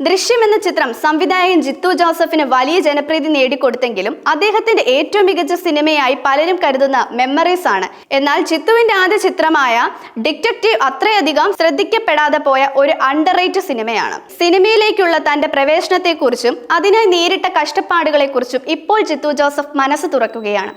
ദൃശ്യം എന്ന ചിത്രം സംവിധായകൻ ജിത്തു ജോസഫിന് വലിയ ജനപ്രീതി നേടിക്കൊടുത്തെങ്കിലും അദ്ദേഹത്തിന്റെ ഏറ്റവും മികച്ച സിനിമയായി പലരും കരുതുന്ന മെമ്മറീസ് ആണ്. എന്നാൽ ജിത്തുവിന്റെ ആദ്യ ചിത്രമായ ഡിറ്റക്റ്റീവ് അത്രയധികം ശ്രദ്ധിക്കപ്പെടാതെ പോയ ഒരു അണ്ടർ സിനിമയാണ്. സിനിമയിലേക്കുള്ള തന്റെ പ്രവേശനത്തെക്കുറിച്ചും അതിനായി നേരിട്ട കഷ്ടപ്പാടുകളെക്കുറിച്ചും ഇപ്പോൾ ജിത്തു ജോസഫ് മനസ്സ് തുറക്കുകയാണ്.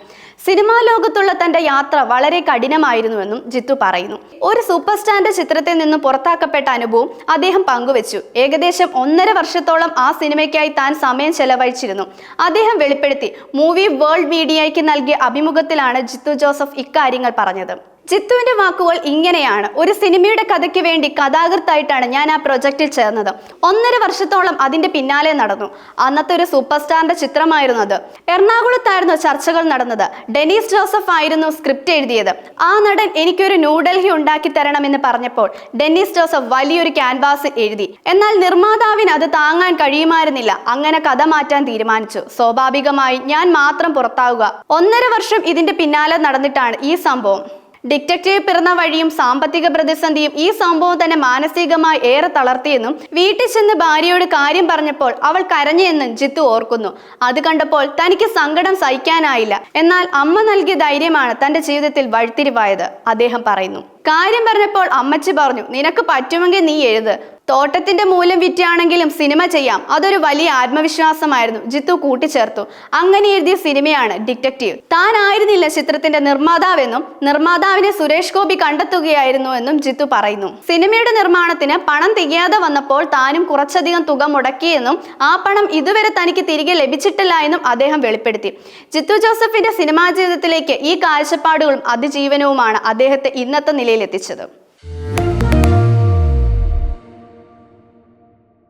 സിനിമാ ലോകത്തുള്ള തന്റെ യാത്ര വളരെ കഠിനമായിരുന്നുവെന്നും ജിത്തു പറയുന്നു. ഒരു സൂപ്പർ സ്റ്റാറിന്റെ ചിത്രത്തിൽ നിന്ന് പുറത്താക്കപ്പെട്ട അനുഭവം അദ്ദേഹം പങ്കുവച്ചു. ഏകദേശം ഒന്നര വർഷത്തോളം ആ സിനിമയ്ക്കായി താൻ സമയം ചെലവഴിച്ചിരുന്നു. അദ്ദേഹം വെളിപ്പെടുത്തി മൂവി വേൾഡ് മീഡിയയ്ക്ക് നൽകിയ അഭിമുഖത്തിലാണ് ജിത്തു ജോസഫ് ഇക്കാര്യങ്ങൾ പറഞ്ഞത്. ജിത്തുവിന്റെ വാക്കുകൾ ഇങ്ങനെയാണ്. ഒരു സിനിമയുടെ കഥയ്ക്ക് വേണ്ടി കഥാകൃത്തായിട്ടാണ് ഞാൻ ആ പ്രൊജക്റ്റിൽ ചേർന്നത്. ഒന്നര വർഷത്തോളം അതിന്റെ പിന്നാലെ നടന്നു. അന്നത്തെ ഒരു സൂപ്പർ സ്റ്റാറിന്റെ ചിത്രമായിരുന്നു അത്. എറണാകുളത്തായിരുന്നു ചർച്ചകൾ നടന്നത്. ഡെനീസ് ജോസഫ് ആയിരുന്നു സ്ക്രിപ്റ്റ് എഴുതിയത്. ആ നടൻ എനിക്കൊരു ന്യൂഡൽഹി ഉണ്ടാക്കി തരണമെന്ന് പറഞ്ഞപ്പോൾ ഡെന്നീസ് ജോസഫ് വലിയൊരു ക്യാൻവാസ് എഴുതി. എന്നാൽ നിർമ്മാതാവിന് അത് താങ്ങാൻ കഴിയുമായിരുന്നില്ല. അങ്ങനെ കഥ മാറ്റാൻ തീരുമാനിച്ചു. സ്വാഭാവികമായി ഞാൻ മാത്രം പുറത്താവുക. ഒന്നര വർഷം ഇതിന്റെ പിന്നാലെ നടന്നിട്ടാണ് ഈ സംഭവം. ഡിറ്റക്റ്റീവ് പിറന്ന വഴിയും സാമ്പത്തിക പ്രതിസന്ധിയും ഈ സംഭവം തന്നെ മാനസികമായി ഏറെ തളർത്തിയെന്നും വീട്ടിൽ ചെന്ന് ഭാര്യയോട് കാര്യം പറഞ്ഞപ്പോൾ അവൾ കരഞ്ഞെന്നും ജിത്തു ഓർക്കുന്നു. അത് കണ്ടപ്പോൾ തനിക്ക് സങ്കടം സഹിക്കാനായില്ല. എന്നാൽ അമ്മ നൽകിയ ധൈര്യമാണ് തന്റെ ജീവിതത്തിൽ വഴിത്തിരിവായത് അദ്ദേഹം പറയുന്നു. കാര്യം പറഞ്ഞപ്പോൾ അമ്മച്ചി പറഞ്ഞു നിനക്ക് പറ്റുമെങ്കിൽ നീ എഴുത്. തോട്ടത്തിന്റെ മൂലം വിറ്റാണെങ്കിലും സിനിമ ചെയ്യാം. അതൊരു വലിയ ആത്മവിശ്വാസമായിരുന്നു. ജിത്തു കൂട്ടിച്ചേർത്തു. അങ്ങനെ എഴുതിയ സിനിമയാണ് ഡിറ്റക്റ്റീവ്. താനായിരുന്നില്ല ചിത്രത്തിന്റെ നിർമ്മാതാവെന്നും നിർമ്മാതാവിനെ സുരേഷ് ഗോപി കണ്ടെത്തുകയായിരുന്നു എന്നും ജിത്തു പറയുന്നു. സിനിമയുടെ നിർമ്മാണത്തിന് പണം തികയാതെ വന്നപ്പോൾ താനും കുറച്ചധികം തുക മുടക്കിയെന്നും ആ പണം ഇതുവരെ തനിക്ക് തിരികെ ലഭിച്ചിട്ടില്ല എന്നും അദ്ദേഹം വെളിപ്പെടുത്തി. ജിത്തു ജോസഫിന്റെ സിനിമാ ജീവിതത്തിലേക്ക് ഈ കാഴ്ചപ്പാടുകളും അതിജീവനവുമാണ് അദ്ദേഹത്തെ ഇന്നത്തെ നിലയിലെത്തിച്ചത്